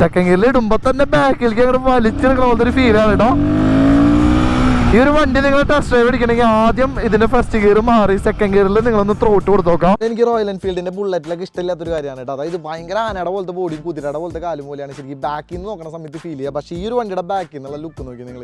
Second ഗിയറിൽ ഇടുമ്പോ തന്നെ ബാക്കിലേക്ക് അങ്ങോട്ട് വലിച്ചെടുക്കണ പോലത്തെ ഒരു കേട്ടോ ഈ ഒരു വണ്ടി നിങ്ങൾ ടെസ്റ്റ് ഡ്രൈവ് അടിക്കണമെങ്കിൽ ആദ്യം ഇതിന്റെ ഫസ്റ്റ് ഗിയർ മാറി സെക്കൻഡ് ഗിയറിൽ നിങ്ങളൊന്ന് ത്രോട്ട് കൊടുത്തോക്കാം എനിക്ക് റോയൽ എൻഫീൽഡിന്റെ ബുള്ളറ്റിലൊക്കെ ഇഷ്ടമില്ലാത്തൊരു കാര്യമാണ് കേട്ടോ അതായത് ഭയങ്കര ആനയുടെ പോലത്തെ ബോഡിയും കുതിരയുടെ പോലത്തെ കാലും പോലെയാണ് ശരിക്കും ബാക്കിൽ നിന്ന് നോക്കുന്ന സമയത്ത് ഫീൽ ചെയ്യുക. പക്ഷേ ഈ ഒരു വണ്ടിയുടെ ബാക്കിൽ നിന്നുള്ള ലുക്ക് നോക്കി നിങ്ങൾ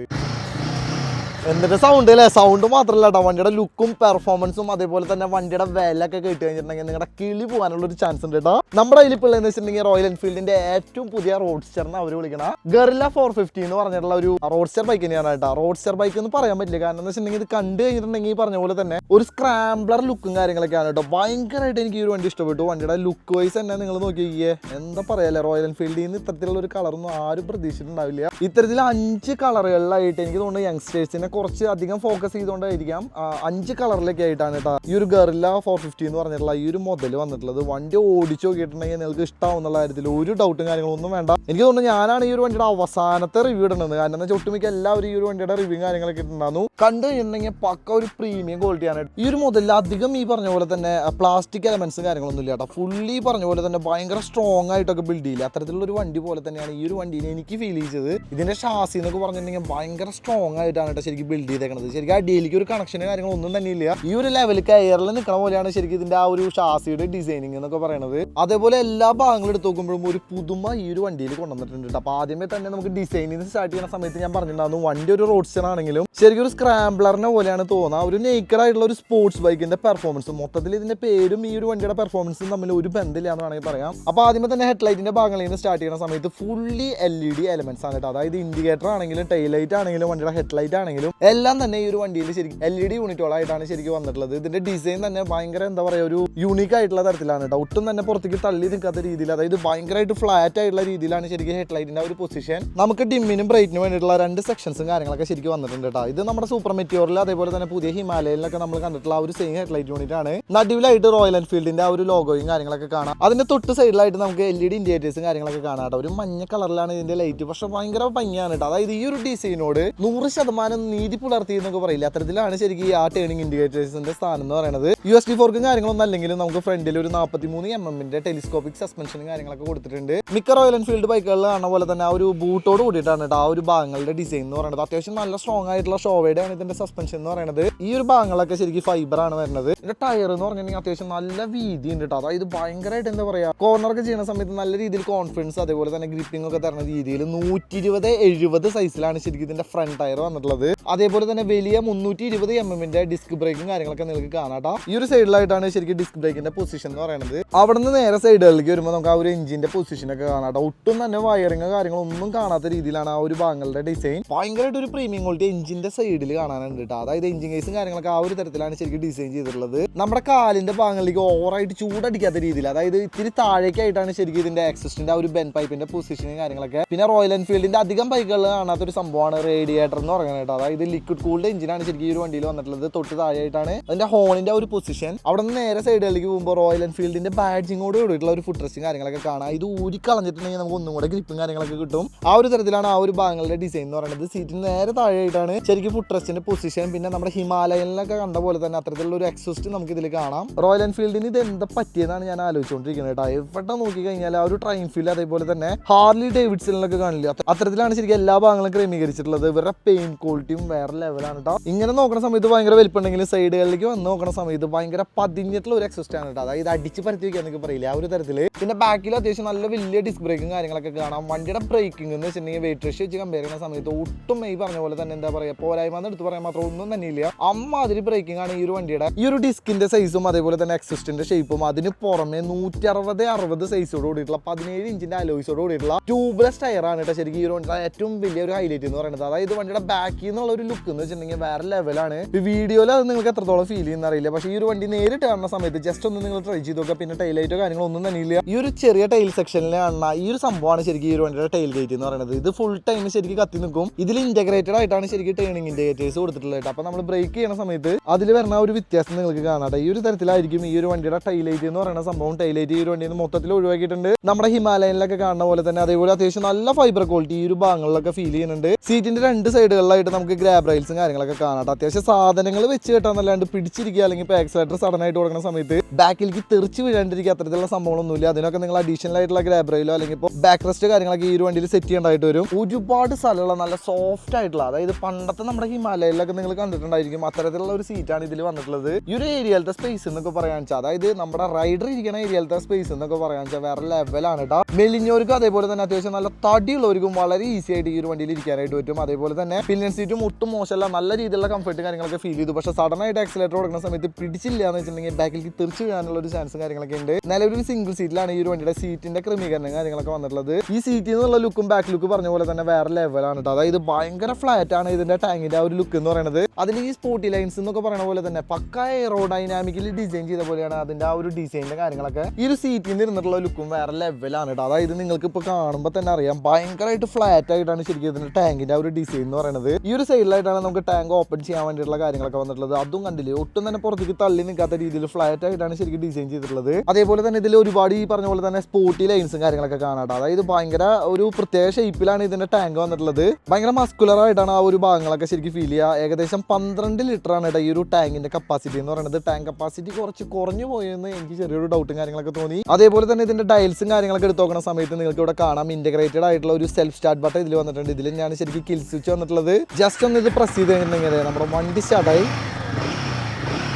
എന്നിട്ട് സൗണ്ട് അല്ലേ സൗണ്ട് മാത്രമല്ല കേട്ടോ വണ്ടിയുടെ ലുക്കും പെർഫോമൻസും അതേപോലെ തന്നെ വണ്ടിയുടെ വിലയൊക്കെ കേട്ട് കഴിഞ്ഞിട്ടുണ്ടെങ്കിൽ നിങ്ങളുടെ കിളി പോകാനുള്ള ഒരു ചാൻസ് ഉണ്ട് കേട്ടോ നമ്മുടെ കയ്യിൽ പിള്ളേന്ന് വെച്ചിട്ടുണ്ടെങ്കിൽ റോയൽ എൻഫീൽഡിന്റെ ഏറ്റവും പുതിയ റോഡ്സ്റ്ററിന് അവർ വിളിക്കണ. ഗർല ഫോർ ഫിഫ്റ്റി എന്ന് പറഞ്ഞിട്ടുള്ള ഒരു റോഡ്സ്റ്റർ ബൈക്ക് തന്നെയാണ് കേട്ടോ. റോഡ്സ്റ്റർ ബൈക്ക് എന്ന് പറയാൻ പറ്റില്ല. കാരണം എന്ന് വെച്ചിട്ടുണ്ടെങ്കിൽ ഇത് കണ്ടു കഴിഞ്ഞിട്ടുണ്ടെങ്കിൽ പറഞ്ഞ പോലെ തന്നെ ഒരു സ്ക്രാംബ്ലർ ലുക്കും കാര്യങ്ങളൊക്കെയാണ് കേട്ടോ ഭയങ്കരമായിട്ട് എനിക്ക് ഈ ഒരു വണ്ടി ഇഷ്ടപ്പെട്ടു. വണ്ടിയുടെ ലുക്ക് വൈസ് തന്നെ നിങ്ങൾ നോക്കിയേ എന്താ പറയാല്ലേ? റോയൽ എൻഫീൽഡിൽ നിന്ന് ഇത്തരത്തിലുള്ള ഒരു കളറൊന്നും ആരും പ്രതീക്ഷിച്ചിട്ടുണ്ടാവില്ല. ഇത്തരത്തിൽ അഞ്ച് കളറുകളിലായിട്ട് എനിക്ക് തോന്നുന്നു യങ്സ്റ്റേഴ്സിനെ കുറച്ച് അധികം ഫോക്കസ് ചെയ്തുകൊണ്ടായിരിക്കാം അഞ്ച് കളറിലൊക്കെ ആയിട്ടാണ് കേട്ടോ ഈ ഒരു ഗറില്ല ഫോർ ഫിഫ്റ്റി എന്ന് പറഞ്ഞിട്ടുള്ള ഈ ഒരു മുതൽ വന്നിട്ടുള്ളത്. വണ്ടി ഓടിച്ചു നോക്കിയിട്ടുണ്ടെങ്കിൽ നിങ്ങൾക്ക് ഇഷ്ടമാവുന്നുള്ള കാര്യത്തിൽ ഒരു ഡൗട്ടും കാര്യങ്ങളൊന്നും വേണ്ട. എനിക്ക് തോന്നുന്നു ഞാനാണ് ഈ ഒരു വണ്ടിയുടെ അവസാനത്തെ റിവ്യൂ ഇടുന്നത്. കാരണം വെച്ചാൽ ഒട്ടുമിക്ക എല്ലാവരും ഈ ഒരു വണ്ടിയുടെ റിവ്യൂ കാര്യങ്ങളൊക്കെ ഇട്ടുണ്ടായിരുന്നു കണ്ടു കഴിഞ്ഞിട്ടുണ്ടെങ്കിൽ പക്ക ഒരു പ്രീമിയം ക്വാളിറ്റിയാണ് ഈ ഒരു മുതലിൽ അധികം ഈ പറഞ്ഞ പോലെ തന്നെ പ്ലാസ്റ്റിക് എലമെന്റ്സും കാര്യങ്ങളൊന്നും ഇല്ല കേട്ടോ ഫുള്ളി പറഞ്ഞ പോലെ തന്നെ ഭയങ്കര സ്ട്രോങ് ആയിട്ടൊക്കെ ബിൽഡ് ചെയ്യില്ല? അത്തരത്തിലുള്ള ഒരു വണ്ടി പോലെ തന്നെയാണ് ഈ ഒരു വണ്ടീനെ എനിക്ക് ഫീൽ ചെയ്തത്. ഇതിന്റെ ഷാസി എന്നൊക്കെ പറഞ്ഞിട്ടുണ്ടെങ്കിൽ ഭയങ്കര സ്ട്രോങ് ആയിട്ടാണ് കേട്ടോ ശരിക്കും ബിൽഡ് ചെയ്തേക്കണത്. ശരിക്കും ആ അടിയിലേക്ക് ഒരു കണക്ഷന് കാര്യങ്ങളൊന്നും തന്നെ ഇല്ല. ഈ ഒരു ലെവലിൽ കയറിൽ നിൽക്കണ പോലെയാണ് ശരിക്കും ഇതിന്റെ ആ ഒരു ഷാസിയുടെ ഡിസൈനിങ് എന്നൊക്കെ പറയുന്നത് അതേപോലെ എല്ലാ ഭാഗങ്ങളും എടുത്ത് നോക്കുമ്പോഴും ഒരു പുതുമ ഈ ഒരു വണ്ടിയിൽ കൊണ്ടുവന്നിട്ടുണ്ട്. അപ്പൊ ആദ്യമേ തന്നെ നമുക്ക് ഡിസൈനിങ് സ്റ്റാർട്ട് ചെയ്യുന്ന സമയത്ത് ഞാൻ പറഞ്ഞിട്ടുണ്ടായിരുന്നു വണ്ടി ഒരു റോഡ്സ്റ്റർ ആണെങ്കിലും ശരിക്കും ഒരു സ്ക്രാംബ്ലറിനെ പോലെയാണ് തോന്നുക ഒരു നേക്കർ ആയിട്ടുള്ള ഒരു സ്പോർട്സ് ബൈക്കിന്റെ പെർഫോമൻസ് മൊത്തത്തിൽ ഇതിന്റെ പേരും ഈ ഒരു വണ്ടിയുടെ പെർഫോമൻസും തമ്മിൽ ഒരു ബന്ധമില്ല എന്ന് വേണമെങ്കിൽ പറയാം. അപ്പൊ ആദ്യമേ തന്നെ ഹെഡ്ലൈറ്റിന്റെ ഭാഗങ്ങളിൽ നിന്ന് സ്റ്റാർട്ട് ചെയ്യുന്ന സമയത്ത് fully L E D elements ആണ് കേട്ടോ അതായത് ഇൻഡിക്കേറ്റർ ആണെങ്കിലും ടൈലൈറ്റ് ആണെങ്കിലും വണ്ടിയുടെ ഹെഡ്ലൈറ്റ് ആണെങ്കിലും എല്ലാം തന്നെ ഈ ഒരു വണ്ടിയിൽ ശരിക്കും എൽ ഇ ഡി യൂണിറ്റുകളായിട്ടാണ് ശരിക്കും വന്നിട്ടുള്ളത്. ഇതിന്റെ ഡിസൈൻ തന്നെ ഭയങ്കര എന്താ പറയുക ഒരു യൂണീക്ക് ആയിട്ടുള്ള തരത്തിലാണ് കേട്ടോ. ഒട്ടും തന്നെ പുറത്തേക്ക് തള്ളി നിൽക്കാത്ത രീതിയിൽ അതായത് ഭയങ്കരമായിട്ട് ഫ്ലാറ്റ് ആയിട്ടുള്ള രീതിയിലാണ് ശരിക്കും ഹെഡ്ലൈറ്റിന്റെ ഒരു പൊസിഷൻ നമുക്ക് ഡിമ്മിനും ബ്രൈറ്റിനും വേണ്ടിയിട്ടുള്ള രണ്ട് സെക്ഷൻസും കാര്യങ്ങളൊക്കെ ശരിക്കും വന്നിട്ടുണ്ട് കേട്ടോ. ഇത് നമ്മുടെ സൂപ്പർ മെറ്റിയോറിൽ അതേപോലെ തന്നെ പുതിയ ഹിമാലയനിലൊക്കെ നമ്മൾ കണ്ടിട്ടുള്ള ആ ഒരു സെയിം ഹെഡ്ലൈറ്റ് യൂണിറ്റ് ആണ്. നടുവിലായിട്ട് റോയൽ എൻഫീൽഡിന്റെ ആ ഒരു ലോഗോയും കാര്യങ്ങളൊക്കെ കാണാം. അതിന്റെ തൊട്ട് സൈഡിലായിട്ട് നമുക്ക് എൽ ഇ ഡി ഇൻഡിക്കേറ്റേഴ്സും കാര്യങ്ങളൊക്കെ കാണാം കേട്ടോ. ഒരു മഞ്ഞ കളറിലാണ് ഇതിന്റെ ലൈറ്റ് പക്ഷെ ഭയങ്കര ഭംഗിയാണ് കേട്ടോ. അതായത് ഈ ഒരു ഡിസൈനോട് നൂറ് ശതമാനം നീതി പുലർത്തി എന്നൊക്കെ പറയില്ല? അത്തരത്തിലാണ് ശരിക്കും ഈ ആ ടേണിംഗ് ഇൻഡിക്കേറ്റേഴ്സിന്റെ സ്ഥാനം എന്ന് പറയുന്നത് യു എസ് ഡി ഫോർക്കും കാര്യങ്ങളൊന്നും അല്ലെങ്കിലും നമുക്ക് ഫ്രണ്ടിൽ ഒരു നാൽപ്പത്തി മൂന്ന് എം എമ്മിന്റെ ടെലിസ്കോപ്പിക് സസ്പെൻഷനും കാര്യങ്ങളൊക്കെ കൊടുത്തിട്ടുണ്ട്. മിക്ക റോയൽ എൻഫീൽഡ് ബൈക്കുകളിൽ കാണുന്ന പോലെ തന്നെ ആ ഒരു ബൂട്ടോട് കൂടിയിട്ടാണ് ആ ഒരു ഭാഗങ്ങളുടെ ഡിസൈൻ എന്ന് പറയുന്നത് അത്യാവശ്യം നല്ല സ്ട്രോങ് ആയിട്ടുള്ള ഷോവേഡ് ആണ് ഇതിന്റെ സസ്പെൻഷൻ എന്ന് പറയുന്നത് ഈ ഒരു ഭാഗങ്ങളൊക്കെ ശരിക്കും ഫൈബർ ആണ് വരുന്നത് ഇതിന്റെ ടയർ എന്ന് പറഞ്ഞിട്ടുണ്ടെങ്കിൽ അത്യാവശ്യം നല്ല വീതി ഉണ്ട് കേട്ടോ അതായത് ഭയങ്കരമായിട്ട് എന്താ പറയാ കോർണർ ഒക്കെ ചെയ്യുന്ന സമയത്ത് നല്ല രീതിയിൽ കോൺഫിഡൻസ് അതേപോലെ തന്നെ ഗ്രിപ്പിംഗ് ഒക്കെ തരുന്ന രീതിയിൽ നൂറ്റി ഇരുപത് എഴുപത് സൈസിലാണ് ശരിക്കും ഇതിന്റെ ഫ്രണ്ട് ടയർ വന്നിട്ടുള്ളത്. അതേപോലെ തന്നെ വലിയ മുന്നൂറ്റി ഇരുപത് എം എമ്മിന്റെ ഡിസ്ക് ബ്രേക്കും കാര്യങ്ങളൊക്കെ നിങ്ങൾക്ക് കാണാട്ടോ ഈ ഒരു സൈഡിലായിട്ടാണ് ശരിക്കും ഡിസ്ക് ബ്രേക്കിന്റെ പൊസിഷൻ എന്ന് പറയുന്നത് അവിടെ നിന്ന് നേരെ സൈഡുകളിലേക്ക് വരുമ്പോൾ നമുക്ക് ആ ഒരു എഞ്ചിന്റെ പൊസിഷൻ ഒക്കെ കാണാട്ടോ ഒട്ടും തന്നെ വയറിംഗ് കാര്യങ്ങളൊന്നും കാണാത്ത രീതിയിലാണ് ആ ഒരു ഭാഗങ്ങളുടെ ഡിസൈൻ ഭയങ്കരമായിട്ട് ഒരു പ്രീമിയം ക്വാളിറ്റി എഞ്ചിന്റെ സൈഡിൽ കാണാനുണ്ട് കേട്ടോ അതായത് എഞ്ചിൻ കേസും കാര്യങ്ങളൊക്കെ ആ ഒരു തരത്തിലാണ് ശരിക്കും ഡിസൈൻ ചെയ്തിട്ടുള്ളത്. നമ്മുടെ കാലിന്റെ ഭാഗങ്ങളിലേക്ക് ഓവറായിട്ട് ചൂടടിക്കാത്ത രീതിയിൽ അതായത് ഇത്തിരി താഴേക്കായിട്ടാണ് ശരിക്കും ഇതിന്റെ എക്സിസ്റ്റിന്റെ ആ ഒരു ബെൻ പൈപ്പിന്റെ പൊസിഷനും കാര്യങ്ങളൊക്കെ. പിന്നെ റോയൽ എൻഫീൽഡിന്റെ അധികം ബൈക്കുകളിൽ കാണാത്ത ഒരു സംഭവമാണ് റേഡിയേറ്റർ എന്ന് പറയുന്നത് കേട്ടോ അതായത് ലിക്വിഡ് കൂൾഡ് എഞ്ചിനാണ് ശരിക്കും ഈ ഒരു വണ്ടിയിൽ വന്നിട്ടുള്ളത്. തൊട്ട് താഴെയായിട്ടാണ് അതിന്റെ ഹോണിന്റെ ഒരു പൊസിഷൻ അവിടെ നിന്ന് നേരെ സൈഡിലേക്ക് പോകുമ്പോൾ റോയൽ എൻഫീൽഡിന്റെ ബാഡ്ജിങ്ങോട് കൂടിയിട്ടുള്ള ഒരു ഡ്രസ്സും കാര്യങ്ങളൊക്കെ കാണാം. ഇത് ഊരി കളഞ്ഞിട്ടുണ്ടെങ്കിൽ നമുക്ക് ഒന്നും കൂടെ ഗ്രിപ്പും കാര്യങ്ങളൊക്കെ കിട്ടും. ആ ഒരു തരത്തിലാണ് ആ ഒരു ഭാഗങ്ങളുടെ ഡിസൈൻ എന്ന് പറയുന്നത്. സീറ്റിന് നേരെ താഴെയായിട്ടാണ് ശരിക്കും ഫുഡ് ഡ്രസ്സിന്റെ പൊസിഷൻ പിന്നെ നമ്മുടെ ഹിമാലയനിലൊക്കെ കണ്ട പോലെ തന്നെ അത്തരത്തിലുള്ള ഒരു എക്സോസ്റ്റ് നമുക്ക് ഇതിൽ കാണാം. റോയൽ എൻഫീൽഡിന് ഇത് എന്താ പറ്റിയതാണ് ഞാൻ ആലോചിച്ചുകൊണ്ടിരിക്കുന്നത് കേട്ടോ. എവിടെ നോക്കി കഴിഞ്ഞാൽ ആ ഒരു ട്രൈൻ ഫീൽ അതേപോലെ തന്നെ ഹാർലി ഡേവിഡ്സണിലൊക്കെ കാണില്ല? അത്ത- അത്തരത്തിലാണ് ശരിക്കും എല്ലാ ഭാഗങ്ങളും ക്രമീകരിച്ചിട്ടുള്ളത്. ഇവരുടെ പെയിൻ ക്വാളിറ്റിയും വേറെ ലെവലാണ് കേട്ടോ ഇങ്ങനെ നോക്കുന്ന സമയത്ത് ഭയങ്കര വലിപ്പുണ്ടെങ്കിലും സൈഡുകളിലേക്ക് വന്ന് നോക്കുന്ന സമയത്ത് ഭയങ്കര പതിഞ്ഞിട്ടുള്ള ഒരു എക്സിസ്റ്റ് ആണ് കേട്ടോ അതായത് അടിച്ച് പരത്തി വെക്കാൻ എന്നൊക്കെ പറയില്ല ആ ഒരു തരത്തിൽ പിന്നെ ബാക്കിൽ അത്യാവശ്യം നല്ല വലിയ ഡിസ്ക് ബ്രേക്കും കാര്യങ്ങളൊക്കെ കാണാം. വണ്ടിയുടെ ബ്രേക്കിംഗ് എന്ന് വെച്ചിട്ടുണ്ടെങ്കിൽ വെയിറ്റ് റഷ് വെച്ച് കമ്പയർ ചെയ്യുന്ന സമയത്ത് ഒട്ടും ഈ പറഞ്ഞ പോലെ തന്നെ എന്താ പറയുക പോരായ്മ എന്ന് എടുത്ത് പറയാൻ മാത്രം ഒന്നും തന്നെ ഇല്ല. അമ്മാതിരി ബ്രേക്കിംഗ് ആണ് ഈ ഒരു വണ്ടിയുടെ. ഈ ഒരു ഡിസ്കിന്റെ സൈസും അതേപോലെ തന്നെ എക്സിസ്റ്റിന്റെ ഷേപ്പും അതിന് പുറമെ നൂറ്റി അറുപത് അറുപത് സൈസോട് കൂടിയിട്ടുള്ള പതിനേഴ് ഇഞ്ചിന്റെ അലോയ്സോട് കൂടിയിട്ടുള്ള ട്യൂബ്ലെസ് ടയർ ആണ് കേട്ടോ ശരിക്കും ഈ ഒരു വണ്ടിയുടെ ഏറ്റവും വലിയ ഒരു ഹൈലൈറ്റ് എന്ന് പറയുന്നത്. അതായത് വണ്ടിയുടെ ബാക്കിൽ നിന്നുള്ള ഒരു ലുക്ക് എന്ന് വെച്ചിട്ടുണ്ടെങ്കിൽ വേറെ ലെവലാണ് വീഡിയോയിൽ അത് നിങ്ങൾക്ക് എത്രത്തോളം ഫീൽ ചെയ്യുന്ന അറിയില്ല. പക്ഷേ ഈ ഒരു വണ്ടി നേരിട്ട് കാണുന്ന സമയത്ത് ജസ്റ്റ് ഒന്ന് നിങ്ങൾ ട്രൈ ചെയ്ത് നോക്കുക. പിന്നെ ടൈലൈറ്റോ കാര്യങ്ങളോ ഒന്നും തന്നെ ഇല്ല. ഈ ഒരു ചെറിയ ടൈൽ സെക്ഷനിലെ കാണുന്ന ഈ ഒരു സംഭവമാണ് ശരിക്കും ഈ ഒരു വണ്ടിയുടെ ടൈൽ ഗേറ്റ് എന്ന് പറയുന്നത്. ഇത് ഫുൾ ടൈം ശരിക്കും കത്തി നിൽക്കും. ഇതിൽ ഇന്റഗ്രേറ്റഡ് ആയിട്ടാണ് ശരിക്കും ടേണിംഗ് ഇൻഡിക്കേറ്റേഴ്സ് കൊടുത്തിട്ടുള്ളത് അപ്പൊ അപ്പോൾ നമ്മൾ ബ്രേക്ക് ചെയ്യുന്ന സമയത്ത് അതിൽ വരുന്ന ഒരു വ്യത്യാസം നിങ്ങൾക്ക് കാണാട്ടെ ഈ ഒരു തരത്തിലായിരിക്കും ഈ ഒരു വണ്ടിയുടെ ടൈലൈറ്റ് എന്ന് പറയുന്ന സംഭവം. ടൈലൈറ്റ് ഈ ഒരു വണ്ടിയിൽ നിന്ന് മൊത്തത്തിൽ ഒഴിവാക്കിയിട്ടുണ്ട്. നമ്മുടെ ഹിമാലയനിലൊക്കെ കാണുന്ന പോലെ തന്നെ അതേപോലെ അത്യാവശ്യം നല്ല ഫൈബർ ക്വാളിറ്റി ഈ ഒരു ഭാഗങ്ങളിലൊക്കെ ഫീൽ ചെയ്യുന്നുണ്ട്. സീറ്റിന്റെ രണ്ട് സൈഡുകളിലായിട്ട് നമുക്ക് ഗ്രാബ് റൈൽസും കാര്യങ്ങളൊക്കെ കാണാട്ടോ. അത്യാവശ്യം സാധനങ്ങൾ വെച്ച് കെട്ടാന്നല്ലാണ്ട് പിടിച്ചിരിക്കുക അല്ലെങ്കിൽ ഇപ്പോൾ എക്സലേറ്റർ സഡൻ ആയിട്ട് കൊടുക്കുന്ന സമയത്ത് ബാക്കിലേക്ക് തെറിച്ച് വീഴാണ്ടിരിക്കുക അത്തരത്തിലുള്ള സംഭവങ്ങളൊന്നുമില്ല. അതിനൊക്കെ നിങ്ങൾ അഡീഷണൽ ആയിട്ടുള്ള ഗ്രാബ് റെയിലോ അല്ലെങ്കിൽ ഇപ്പോൾ ബാക്ക് റെസ്റ്റ് കാര്യങ്ങളൊക്കെ ഈ ഒരു വണ്ടിയിൽ സെറ്റ് ചെയ്യേണ്ടതായിട്ട് വരും. ഒരുപാട് സ്ഥലമുള്ള നല്ല സോഫ്റ്റ് ആയിട്ടുള്ള അതായത് പണ്ടത്തെ നമ്മുടെ ഹിമാലയയിലൊക്കെ നിങ്ങൾ കണ്ടിട്ടുണ്ടായിരിക്കും അത്തരത്തിലുള്ള ഒരു സീറ്റാണ് ഇതിൽ വന്നിട്ടുള്ളത്. ഈ ഒരു ഏരിയയിലത്തെ സ്പേസ് എന്നൊക്കെ പറയാൻ വെച്ചാൽ അതായത് നമ്മുടെ റൈഡർ ഇരിക്കുന്ന ഏരിയയിലത്തെ സ്പേസ് എന്നൊക്കെ പറയാൻ വെച്ചാൽ വേറെ ലെവലാണ് കേട്ടോ മെലിഞ്ഞവർക്കും അതേപോലെ തന്നെ അത്യാവശ്യം നല്ല തടിയുള്ളവർക്കും വളരെ ഈസി ആയിട്ട് ഈ ഒരു വണ്ടിയിൽ ഇരിക്കാനായിട്ട് പറ്റും. അതേപോലെ തന്നെ പില്ലൻ സീറ്റും ഒട്ടും മോശമല്ല. നല്ല രീതിയിലുള്ള കംഫർട്ട് കാര്യങ്ങളൊക്കെ ഫീൽ ചെയ്തു. പക്ഷേ സഡൻ ആയിട്ട് ആക്സിലേറ്റർ കൊടുക്കുന്ന സമയത്ത് പിടിച്ചില്ല എന്ന് വെച്ചിട്ടുണ്ടെങ്കിൽ ബാക്കിലേക്ക് തെറിച്ച് വീഴാനുള്ള ഒരു ചാൻസും കാര്യങ്ങളൊക്കെ ഉണ്ട്. നിലവിൽ സിംഗിൾ സീറ്റിലാണ് ഈ ഒരു വണ്ടിയുടെ സീറ്റിന്റെ ക്രമീകരണം കാര്യങ്ങളൊക്കെ വന്നിട്ടുള്ളത്. ഈ സീറ്റിൽ നിന്നുള്ള ലുക്കും ബാക്ക് ലുക്ക് പറഞ്ഞ പോലെ തന്നെ വേറെ ലെവലാണ് കേട്ടോ അതായത് ഭയങ്കര ഫ്ലാറ്റ് ആണ് ഇതിന്റെ ടാങ്കിന്റെ ആ ഒരു ലുക്ക് എന്ന് പറയുന്നത് അതിൽ ഈ സ്പോർട്ടി ലൈൻസ് എന്നൊക്കെ പറയുന്ന പോലെ തന്നെ പക്ക എയറോഡൈനാമിക്കലി ഡിസൈൻ ചെയ്ത പോലെയാണ് അതിന്റെ ആ ഒരു ഡിസൈനിന്റെ കാര്യങ്ങളൊക്കെ. ഈ ഒരു സീറ്റിൽ നിന്ന് ഇരുന്നിട്ടുള്ള ലുക്കും വേറെ ലെവലാണ് കേട്ടോ അതായത് നിങ്ങൾക്ക് ഇപ്പോൾ കാണുമ്പോൾ തന്നെ അറിയാം ഭയങ്കരമായിട്ട് ഫ്ലാറ്റ് ആയിട്ടാണ് ശരിക്കും ഇതിന്റെ ടാങ്കിന്റെ ആ ഒരു ഡിസൈൻ എന്ന് പറയുന്നത് ഈ ഒരു സൈഡിലായിട്ടാണ് നമുക്ക് ടാങ്ക് ഓപ്പൺ ചെയ്യാൻ വേണ്ടിയിട്ടുള്ള കാര്യങ്ങളൊക്കെ വന്നിട്ടുള്ളത്. അതും കണ്ടില്ലേ? ഒട്ടും തന്നെ പുറത്തേക്ക് തള്ളി നിൽക്കാത്ത രീതിയിൽ ഫ്ലാറ്റ് ആയിട്ടാണ് ശരിക്കും ഡിസൈൻ ചെയ്തിട്ടുള്ളത്. അതേപോലെ തന്നെ ഇതിൽ ഒരുപാട് ഈ പറഞ്ഞ പോലെ തന്നെ സ്പോർട്ടി ലൈൻസും കാര്യങ്ങളൊക്കെ കാണാട്ടോ അതായത് ഭയങ്കര ഒരു പ്രത്യേക ഷേപ്പിലാണ് ഇതിന്റെ ടാങ്ക് വന്നിട്ടുള്ളത്. ഭയങ്കര മസ്കുലർ ആയിട്ടാണ് ആ ഒരു ഭാഗങ്ങളൊക്കെ ശരിക്കും ഫീൽ ചെയ്യുക. ഏകദേശം പന്ത്രണ്ട് ലിറ്റർ ആണ് ഈ ഒരു ടാങ്കിന്റെ കപ്പാസിറ്റി എന്ന് പറയുന്നത്. ടാങ്ക് കപ്പാസിറ്റി കുറച്ച് കുറഞ്ഞു പോയെന്ന് എനിക്ക് ചെറിയൊരു ഡൗട്ടും കാര്യങ്ങളൊക്കെ തോന്നി. അതേപോലെ തന്നെ ഇതിന്റെ ഡയൽസും കാര്യങ്ങളൊക്കെ എടുത്ത് നോക്കുന്ന സമയത്ത് നിങ്ങൾക്ക് ഇവിടെ കാണാം. ഇന്റഗ്രേറ്റഡ് ആയിട്ടുള്ള ഒരു സെൽഫ് സ്റ്റാർട്ട് ബട്ടൺ ഇതിൽ വന്നിട്ടുണ്ട്. ഇതിൽ ഞാൻ ശരിക്കും കിൽ സ്വിച്ച് വന്നിട്ടുള്ളത്. ജസ്റ്റ് ഒന്ന് ഇത് പ്രസ് ചെയ്ത് കഴിഞ്ഞിട്ടുണ്ടെങ്കിൽ നമ്മുടെ വണ്ടി സ്റ്റാർട്ടായി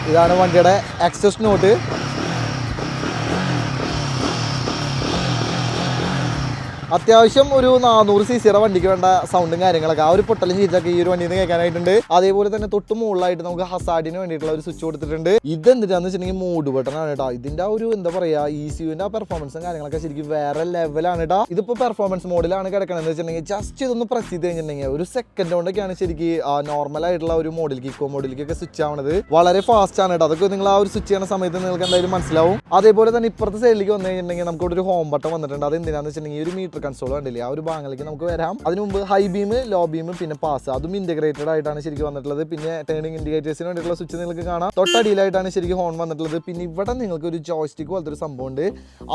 ഇതാണ് വണ്ടിയുടെ ആക്സസ് നോട്ട് അത്യാവശ്യം ഒരു നാനൂറ് സി സിയുടെ വണ്ടിക്ക് വേണ്ട സൗണ്ടും കാര്യങ്ങളൊക്കെ. ആ ഒരു പൊട്ടലും ചീറ്റൊക്കെ ഈ ഒരു വണ്ടിയിൽ നിന്ന് കേൾക്കാനായിട്ടുണ്ട്. അതേപോലെ തന്നെ തൊട്ട് മുകളിലായിട്ട് നമുക്ക് ഹസാഡിന് വേണ്ടിയിട്ടുള്ള ഒരു സ്വിച്ച് കൊടുത്തിട്ടുണ്ട്. ഇതെന്തിനാന്ന് വെച്ചിട്ടുണ്ടെങ്കിൽ മൂഡ് ബട്ടൺ ആണ് കേട്ടോ ഇതിന്റെ ഒരു എന്താ പറയാ ഇ സിയുവിന്റെ ആ പെർഫോമൻസും കാര്യങ്ങളൊക്കെ ശരിക്കും വേറെ ലെവലാണ് കേട്ടോ ഇതിപ്പോ പെർഫോമൻസ് മോഡിലാണ് കിടക്കണമെന്ന് വെച്ചിട്ടുണ്ടെങ്കിൽ ജസ്റ്റ് ഇതൊന്ന് പ്രസ് ചെയ്ത് കഴിഞ്ഞിട്ടുണ്ടെങ്കിൽ ഒരു സെക്കൻഡ് കൊണ്ടൊക്കെയാണ് ശരിക്കും നോർമൽ ആയിട്ടുള്ള ഒരു മോഡിലേക്ക് ഇക്കോ മോഡിലേക്കൊക്കെ സ്വിച്ച് ആവണത് വളരെ ഫാസ്റ്റ് ആണ് കേട്ടോ അതൊക്കെ നിങ്ങൾ ആ ഒരു സ്വിച്ച് ചെയ്യുന്ന സമയത്ത് നിങ്ങൾക്ക് എന്തായാലും മനസ്സിലാവും. അതേപോലെ തന്നെ ഇപ്പുറത്തെ സൈഡിലേക്ക് വന്നു കഴിഞ്ഞിട്ടുണ്ടെങ്കിൽ നമുക്ക് ഒരു ഹോം ബട്ടൺ വന്നിട്ടുണ്ട്. അത് എന്തിനാന്ന് വെച്ചിട്ടുണ്ടെങ്കിൽ ഒരു മീറ്റർ കൺസോൾ കണ്ടില്ലേ? ആ ഒരു ഭാഗങ്ങളിലേക്ക് നമുക്ക് വരാം. അതിന് മുമ്പ് ഹൈ ബീം ലോ ബീം പിന്നെ പാസ് അതും ഇന്റഗ്രേറ്റഡ് ആയിട്ടാണ് ശരിക്കും വന്നിട്ടുള്ളത്. പിന്നെ ടേണിംഗ് ഇൻഡിക്കേറ്റേഴ്സിന് വേണ്ടിയിട്ടുള്ള സ്വിച്ച് നിങ്ങൾക്ക് കാണാം. തൊട്ടടിയിലായിട്ടാണ് ശരിക്കും ഹോൺ വന്നിട്ടുള്ളത്. പിന്നെ ഇവിടെ നിങ്ങൾക്ക് ഒരു ജോയ്സ്റ്റിക്ക് പോലത്തെ ഒരു സംഭവം ഉണ്ട്.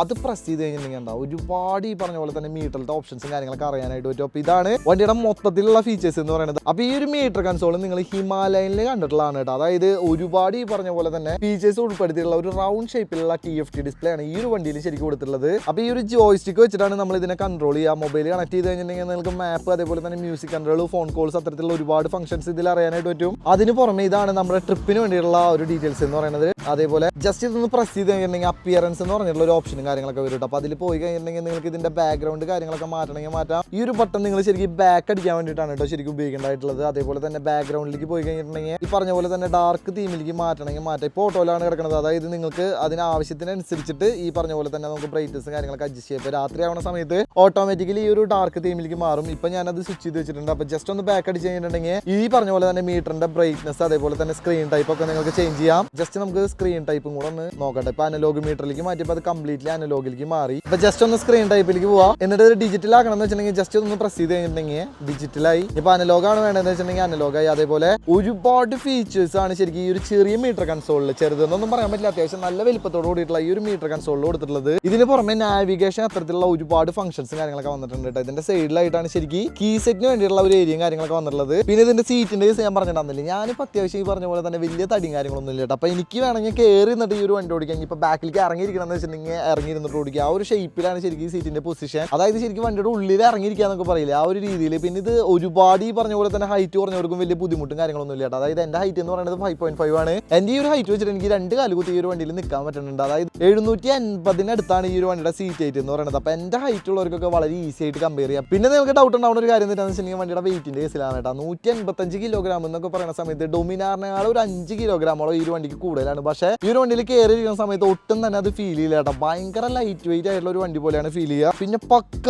അത് പ്രസ് ചെയ്ത് കഴിഞ്ഞിട്ടുണ്ടെങ്കിൽ എന്താ ഒരുപാട് ഈ പറഞ്ഞ പോലെ തന്നെ മീറ്ററിലത്തെ ഓപ്ഷൻസും കാര്യങ്ങളൊക്കെ അറിയാനായിട്ട് പറ്റും. അപ്പോൾ ഇതാണ് വണ്ടിയുടെ മൊത്തത്തിലുള്ള ഫീച്ചേഴ്സ് എന്ന് പറയുന്നത്. അപ്പോൾ ഈ ഒരു മീറ്റർ കൺസോൾ നിങ്ങൾ ഹിമാലയനിൽ കണ്ടിട്ടുള്ളതാണ് കേട്ടോ. അതായത് ഒരുപാട് ഈ പറഞ്ഞ പോലെ തന്നെ ഫീച്ചേഴ്സ് ഉൾപ്പെടുത്തിയിട്ടുള്ള ഒരു റൗണ്ട് ഷേപ്പിലുള്ള ടി എഫ് ടി ഡിസ്പ്ലേ ആണ് ഈ ഒരു വണ്ടിയിൽ ശരിക്കും കൊടുത്തിട്ടുള്ളത്. അപ്പോൾ ഈ ഒരു ജോയ്സ്റ്റിക്ക് വെച്ചിട്ടാണ് നമ്മൾ ഇതിനെ കൺട്രോൾ ചെയ്യാം. മൊബൈൽ കണക്ട് ചെയ്ത് കഴിഞ്ഞിട്ടുണ്ടെങ്കിൽ നിങ്ങൾക്ക് മാപ്പ് അതേപോലെ തന്നെ മ്യൂസിക് കൺട്രോൾ ഫോൺ കോൾസ് അത്തരത്തിലുള്ള ഒരുപാട് ഫംഗ്ഷൻസ് ഇതിൽ അറിയാനായിട്ട് പറ്റും. അതിന് പുറമെ ഇതാണ് നമ്മുടെ ട്രിപ്പിന് വേണ്ടിയിട്ടുള്ള ഒരു ഡീറ്റെയിൽസ് എന്ന് പറയുന്നത്. അതേപോലെ ജസ്റ്റ് ഇതൊന്ന് പ്രസ് ചെയ്ത് കഴിഞ്ഞിട്ടുണ്ടെങ്കിൽ അപ്പിയറൻസ് എന്ന് പറഞ്ഞിട്ടുള്ള ഒരു ഓപ്ഷനും കാര്യങ്ങളൊക്കെ വരും അപ്പോൾ അതിൽ പോയി കഴിഞ്ഞിട്ടുണ്ടെങ്കിൽ നിങ്ങൾക്ക് ഇതിന്റെ ബാക്ക്ഗ്രൗണ്ട് കാര്യങ്ങളൊക്കെ മാറ്റണമെങ്കിൽ മാറ്റാം. ഈ ഒരു ബട്ടൺ നിങ്ങൾ ശരിക്കും ബാക്ക് അടിക്കാൻ വേണ്ടിയിട്ടാണ് കേട്ടോ ശരിക്കും ഉപയോഗിക്കേണ്ടതായിട്ടുള്ളത്. അതേപോലെ തന്നെ ബാക്ക്ഗ്രൗണ്ടിലേക്ക് പോയി കഴിഞ്ഞിട്ടുണ്ടെങ്കിൽ ഈ പറഞ്ഞ പോലെ തന്നെ ഡാർക്ക് തീമിലേക്ക് മാറ്റണമെങ്കിൽ മാറ്റാം. ഇപ്പോൾ ഓട്ടോയിലാണ് കിടക്കുന്നത്. അതായത് നിങ്ങൾക്ക് അതിന് ആവശ്യത്തിനനുസരിച്ചിട്ട് ഈ പറഞ്ഞ പോലെ തന്നെ നമുക്ക് ബ്രൈറ്റ്നസ് കാര്യങ്ങളൊക്കെ അഡ്ജസ്റ്റ് ചെയ്യാം. ഇപ്പോൾ രാത്രി ആവുന്ന സമയത്ത് ഓട്ടോമാറ്റിക്കലി ഈ ഒരു ഡാർക്ക് തീമിലേക്ക് മാറും. ഇപ്പൊ ഞാൻ അത് സ്വിച്ച് ചെയ്ത് വെച്ചിട്ടുണ്ട്. അപ്പോൾ ജസ്റ്റ് ഒന്ന് ബാക്ക് അടിച്ച് കഴിഞ്ഞിട്ടുണ്ടെങ്കിൽ ഈ പറഞ്ഞ പോലെ തന്നെ മീറ്ററിന്റെ ബ്രൈറ്റ്നസ് അതേപോലെ തന്നെ സ്ക്രീൻ ടൈപ്പ് ഒക്കെ നിങ്ങൾക്ക് ചേഞ്ച് ചെയ്യാം. ജസ്റ്റ് നമുക്ക് സ്ക്രീൻ ടൈപ്പും കൂടെ ഒന്ന് നോക്കട്ടെ. ഇപ്പൊ അനലോഗ് മീറ്ററിലേക്ക് മാറ്റിയപ്പോൾ അത് കംപ്ലീറ്റ്ലി അനലോഗിലേക്ക് മാറി. ഇപ്പൊ ജസ്റ്റ് ഒന്ന് സ്ക്രീൻ ടൈപ്പിലേക്ക് പോവാം. എന്നിട്ട് ഇത് ഡിജിറ്റൽ ആക്കണം എന്ന് വെച്ചിട്ടുണ്ടെങ്കിൽ ജസ്റ്റ് ഒന്ന് പ്രസ് ചെയ്ത് കഴിഞ്ഞിട്ടുണ്ടെങ്കിൽ ഡിജിറ്റലായി ഇപ്പൊ അനലോഗാണ് വേണ്ടതെന്ന് വെച്ചിട്ടുണ്ടെങ്കിൽ അനലോഗായി അതേപോലെ ഒരുപാട് ഫീച്ചേഴ്സ് ആണ് ശരിക്കും ഈ ഒരു ചെറിയ മീറ്റർ കൺസോളിൽ ചെറുതെന്നൊന്നും പറയാൻ പറ്റില്ല. അത്യാവശ്യം നല്ല വലിപ്പത്തോട് കൂടിയിട്ടുള്ള ഈ ഒരു മീറ്റർ കൺസോളിൽ കൊടുത്തിട്ടുള്ളത്. ഇതിന് പുറമെ നാവിഗേഷൻ അത്തരത്തിലുള്ള ഒരുപാട് ഫംഗ്ഷൻസും കാര്യങ്ങളൊക്കെ വന്നിട്ടുണ്ട് കേട്ടോ ഇതിന്റെ സൈഡിലായിട്ടാണ് ശരിക്കും കീ സെറ്റിന് വേണ്ടിയിട്ടുള്ള ഒരു ഏരിയയും കാര്യങ്ങളൊക്കെ വന്നിട്ടുള്ളത്. പിന്നെ ഇതിന്റെ സീറ്റിന്റെ കേസ് ഞാൻ പറഞ്ഞിട്ടുണ്ടെന്നില്ല ഞാനിപ്പോൾ അത്യാവശ്യം ഈ പറഞ്ഞ പോലെ തന്നെ വലിയ തടിയും കാര്യങ്ങളൊന്നും ഇല്ല കേട്ടോ അപ്പോൾ എനിക്ക് വേണമെങ്കിൽ കയറി നിന്നിട്ട് ഈ ഒരു വണ്ടി ഓടിക്കാൻ ഇപ്പോൾ ബാക്കിലേക്ക് ഇറങ്ങിയിരിക്കണം എന്ന് വെച്ചിട്ടുണ്ടെങ്കിൽ ഇറങ്ങിയിരുന്നിട്ട് ഓടിക്കുക. ആ ഒരു ഷേപ്പിലാണ് ശരിക്കും സീറ്റിന്റെ പൊസിഷൻ അതായത് ശരിക്കും വണ്ടിയുടെ ഉള്ളിൽ ഇറങ്ങിയിരിക്കുക പറയില്ല? ആ ഒരു രീതിയിൽ. പിന്നെ ഇത് ഒരുപാട് ഈ പറഞ്ഞ പോലെ തന്നെ ഹൈറ്റ് കുറഞ്ഞവർക്കും വലിയ ബുദ്ധിമുട്ടും കാര്യങ്ങളൊന്നും ഇല്ല അതായത് എന്റെ ഹൈറ്റ് എന്ന് പറയുന്നത് ഫൈവ് പോയിന്റ് ഫൈവ് ആണ്. എന്റെ ഈ ഒരു ഹൈറ്റ് വെച്ചിട്ട് എനിക്ക് രണ്ട് കാലുകുത്തി ഈ ഒരു വണ്ടിയിൽ നിൽക്കാൻ പറ്റുന്നുണ്ട്. അതായത് എഴുന്നൂറ്റി അൻപതിനടുത്താണ് ഈ ഒരു വണ്ടിയുടെ സീറ്റ് ഹൈറ്റ് എന്ന് പറയുന്നത്. അപ്പോൾ എന്റെ ഹൈറ്റ് ഉള്ളവർക്കൊക്കെ വളരെ ഈസി ആയിട്ട് കമ്പയർ ചെയ്യാം. പിന്നെ നിങ്ങൾക്ക് ഡൗട്ട് ഉണ്ടാവുന്ന ഒരു കാര്യം എന്താണെന്ന് വെച്ചിട്ടുണ്ടെങ്കിൽ വണ്ടിയുടെ വെയിറ്റിന്റെ കേസിലാണ് കേട്ടോ നൂറ്റി എൺപത്തഞ്ച് കിലോഗ്രാം എന്നൊക്കെ പറയുന്ന സമയത്ത് ഡൊമിനാറിനേക്കാൾ ഒരു അഞ്ച് കിലോഗ്രാമോളം ഈ ഒരു വണ്ടിക്ക് കൂടുതലാണ്. പക്ഷേ ഈ ഒരു വണ്ടിയിൽ കയറി ഇരിക്കുന്ന സമയത്ത് ഒട്ടും തന്നെ അത് ഫീൽ ചെയ്യില്ല കേട്ടോ ഭയങ്കര ലൈറ്റ് വെയിറ്റ് ആയിട്ടുള്ള ഒരു വണ്ടി പോലെയാണ് ഫീൽ ചെയ്യുക. പിന്നെ പക്ക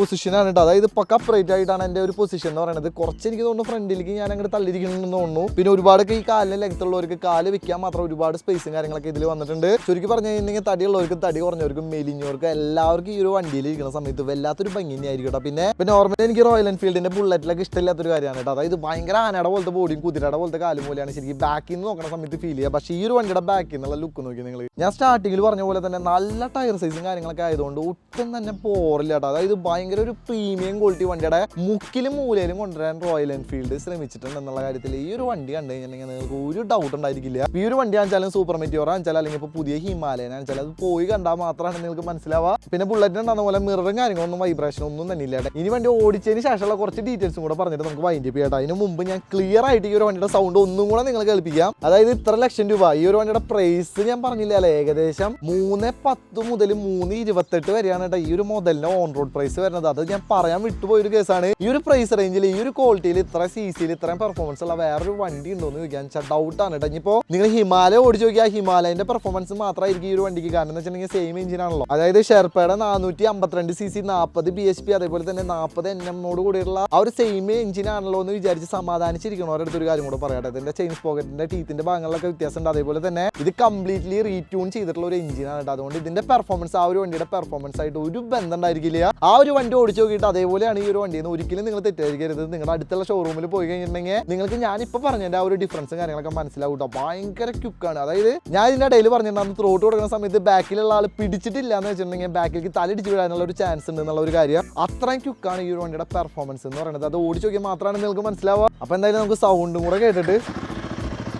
പൊസിഷൻ ആണ് കേട്ടോ അതായത് പക്ക അപ്രൈറ്റ് ആയിട്ടാണ് എന്റെ ഒരു പൊസിഷൻ എന്ന് പറയുന്നത്. കുറച്ച് എനിക്ക് തോന്നുന്നു ഫ്രണ്ടിലേക്ക് ഞാൻ അങ്ങോട്ട് തള്ളിയിരിക്കണമെന്ന് തോന്നുന്നു. പിന്നെ ഒരുപാടൊക്കെ ഈ കാലിന് ലെങ്ത് ഉള്ളവർക്ക് കാൽ വെക്കാൻ മാത്രം ഒരുപാട് സ്പേസും കാര്യങ്ങളൊക്കെ ഇതിൽ വന്നിട്ടുണ്ട്. ചുരുക്കി പറഞ്ഞു കഴിഞ്ഞിട്ടുണ്ടെങ്കിൽ തടിയുള്ളവർക്ക് തടി കുറഞ്ഞവർക്കും മെലിഞ്ഞവർക്കും എല്ലാവർക്കും ഈ ഒരു വണ്ടിയിൽ ഇരിക്കുന്ന സമയത്ത് വല്ലാത്തൊരു ഭംഗി തന്നെയായിരിക്കും കേട്ടോ പിന്നെ പിന്നെ നോർമലി എനിക്ക് റോയൽ എൻഫീൽഡിന്റെ ബുള്ളറ്റിലൊക്കെ ഇഷ്ടമില്ലാത്തൊരു കാര്യമാണ് കേട്ടോ അതായത് ഭയങ്കര ആനയുടെ പോലത്തെ ബോഡിയും കുതിരയുടെ പോലത്തെ കാലും പോലെയാണ് ശരിക്കും ബാക്കിൽ നിന്ന് നോക്കുന്ന സമയത്ത് ഫീൽ ചെയ്യുക. പക്ഷേ ഈ ഒരു വണ്ടിയുടെ ബാക്കിൽ നിന്നുള്ള ലുക്ക് നോക്കി നിങ്ങൾ ഞാൻ സ്റ്റാർട്ടിങ്ങിൽ പറഞ്ഞ പോലെ തന്നെ നല്ല ടയർ സൈസും കാര്യങ്ങളൊക്കെ ആയതുകൊണ്ട് ഒട്ടും തന്നെ പോറില്ല കേട്ടോ അതായത് ഭയങ്കര ഒരു പ്രീമിയം ക്വാളിറ്റി വണ്ടിയുടെ മുക്കിലും മൂലയിലും കൊണ്ടുവരാൻ റോയൽ എൻഫീൽഡ് ശ്രമിച്ചിട്ടുണ്ട് എന്നുള്ള കാര്യത്തിൽ ഈ ഒരു വണ്ടി കണ്ടു കഴിഞ്ഞിട്ടുണ്ടെങ്കിൽ നിങ്ങൾക്ക് ഒരു ഡൗട്ട് ഉണ്ടായിരിക്കില്ല. ഈ ഒരു വണ്ടി ആണെച്ചാലും സൂപ്പർ മെറ്റിയോർ ആണെച്ചാലും അല്ലെങ്കിൽ ഇപ്പോൾ പുതിയ ഹിമാലയൻ ആണെച്ചാലും അത് പോയി കണ്ടാൽ മാത്രമാണ് നിങ്ങൾക്ക് മനസ്സിലാവുക. പിന്നെ ബുള്ളറ്റിന് ഉണ്ടാകുന്ന പോലെ മിററും കാര്യങ്ങളൊന്നും വൈബ്രേഷൻ ഒന്നും തന്നെ ഇല്ല. ഇനി വണ്ടി ഓടിച്ചതിന് ശേഷമുള്ള കുറച്ച് ഡീറ്റെയിൽസും കൂടെ പറഞ്ഞിട്ട് നമുക്ക് വൈൻഡ് ചെയ്യാം അതിന് മുമ്പ് ഞാൻ ക്ലിയർ ആയിട്ട് ഈ ഒരു വണ്ടിയുടെ സൗണ്ട് ഒന്നും കൂടെ നിങ്ങൾ കേൾപ്പിക്കാം. അതായത് ഇത്ര ലക്ഷം രൂപ. ഈ ഒരു വണ്ടിയുടെ പ്രൈസ് ഞാൻ പറഞ്ഞില്ല അല്ലേ? ഏകദേശം മൂന്ന് പത്ത് മുതൽ മൂന്ന് ഇരുപത്തെട്ട് വരെയാണ് കേട്ടോ ഈ ഒരു മോഡലിന്റെ ഓൺ റോഡ് പ്രൈസ് വരുന്നത്. അത് ഞാൻ പറയാൻ വിട്ടുപോയ ഒരു കേസാണ് ഈ ഒരു പ്രൈസ് റേഞ്ചിൽ ഈ ഒരു ക്വാളിറ്റിയിൽ ഇത്ര സി സിയിൽ ഇത്രയും പെർഫോമൻസ് ഉള്ള വേറൊരു വണ്ടി ഉണ്ടോ എന്ന് ചോദിക്കാൻ ഡൗട്ടാണ് കേട്ടോ ഇപ്പോ നിങ്ങൾ ഹിമാലയ ഓടിച്ചു നോക്കിയാൽ ഹിമാലയന്റെ പെർഫോമൻസ് മാത്രമായിരിക്കും ഈ ഒരു വണ്ടിക്ക്. കാരണം എന്ന് വെച്ചിട്ടുണ്ടെങ്കിൽ സെയിം എഞ്ചിനാണല്ലോ അതായത് ഷെർപ്പയുടെ നാനൂറ്റി അമ്പത്തിരണ്ട് സി സി നാൽപ്പത് ബി എച്ച് പി അതേപോലെ തന്നെ നാൽപ്പത് എൻ എമ്മോട് കൂടിയുള്ള ആ ഒരു സെയിം എഞ്ചിൻ ആണല്ലോ എന്ന് വിചാരിച്ച് സമാധാനിച്ചിരിക്കണവരുടെ ഒരു കാര്യം കൂടെ പറയട്ടെ ഇതിന്റെ ചെയിൻസ് പോക്കറ്റിന്റെ ടീത്തിന്റെ ഭാഗങ്ങളിലൊക്കെ വ്യത്യാസമുണ്ട്. അതേപോലെ തന്നെ ഇത് കംപ്ലീറ്റ്ലി റീട്യൂൺ ചെയ്തിട്ടുള്ള ഒരു എഞ്ചിനാണ് കേട്ടോ. അതുകൊണ്ട് ഇതിന്റെ പെർഫോമൻസ് ആ ഒരു വണ്ടിയുടെ പെർഫോമൻസ് ആയിട്ട് ഒരു ബന്ധം ഉണ്ടായിരിക്കില്ല. ആ ഒരു വണ്ടി ഓടിച്ചു നോക്കിയിട്ട് അതേപോലെയാണ് ഈ ഒരു വണ്ടി എന്ന് ഒരിക്കലും നിങ്ങൾ തെറ്റായിരിക്കരുത് നിങ്ങളുടെ അടുത്തുള്ള ഷോറൂമിൽ പോയി കഴിഞ്ഞിട്ടുണ്ടെങ്കിൽ നിങ്ങൾക്ക് ഇപ്പൊ പറഞ്ഞതിന്റെ ആ ഒരു ഡിഫറൻസും കാര്യങ്ങളൊക്കെ മനസ്സിലാവും കേട്ടോ. ഭയങ്കര ക്യുക്കാണ് അതായത് ഞാൻ ഇതിന്റെ ഇടയിൽ പറഞ്ഞിട്ടുണ്ടായിരുന്നു ത്രോട്ട് കൊടുക്കുന്ന സമയത്ത് ബാക്കിലുള്ള ആൾ പിടിച്ചിട്ടില്ല എന്ന് വെച്ചിട്ടുണ്ടെങ്കിൽ ബാക്കിലേക്ക് തലടിച്ച് വിടാനുള്ള ഒരു ചാൻസ് ഉണ്ട് എന്നുള്ള ഒരു കാര്യം. അത്രയും ക്യുക്കാണ് ഈ ഒരു വണ്ടിയുടെ പെർഫോമൻസ് എന്ന് പറയുന്നത്. അത് ഓടിച്ചു നോക്കിയാൽ മാത്രമാണ് നിങ്ങൾക്ക് മനസ്സിലാവുക. അപ്പൊ എന്തായാലും നമുക്ക് സൗണ്ടും കൂടെ കേട്ടിട്ട്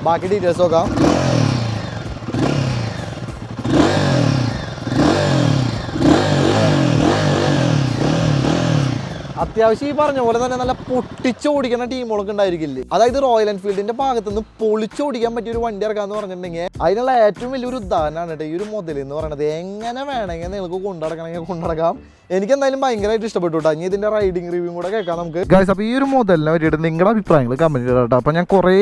ബാക്കി ഡീറ്റെയിൽസ് നോക്കാം. അത്യാവശ്യം ഈ പറഞ്ഞ പോലെ തന്നെ നല്ല പൊട്ടിച്ച് ഓടിക്കുന്ന ടീമുകളൊക്കെ ഉണ്ടായിരിക്കില്ലേ? അതായത് റോയൽ എൻഫീൽഡിന്റെ ഭാഗത്ത് നിന്ന് പൊളിച്ച് ഓടിക്കാൻ പറ്റിയ ഒരു വണ്ടി ഇറക്കാന്ന് പറഞ്ഞിട്ടുണ്ടെങ്കിൽ അതിനുള്ള ഏറ്റവും വലിയൊരു ഉദാഹരണമാണ് കേട്ടോ ഈ ഒരു മുതൽ എന്ന് പറയുന്നത്. എങ്ങനെ വേണമെങ്കിൽ നിങ്ങൾക്ക് കൊണ്ടുനടക്കണമെങ്കിൽ കൊണ്ടുനടക്കാം എനിക്ക് എന്തായാലും ഭയങ്കരമായിട്ട് ഇഷ്ടപ്പെട്ടു കേട്ടോ. ഇനി ഇതിന്റെ റൈഡിംഗ് റിവ്യൂ കൂടെ കേൾക്കാം നമുക്ക്. ഗൈസ് അപ്പോൾ ഈ ഒരു മോഡലിനെ പറ്റിയിട്ട് നിങ്ങളുടെ അഭിപ്രായങ്ങൾ കമന്റ് കേട്ടോ. അപ്പോൾ ഞാൻ കുറേ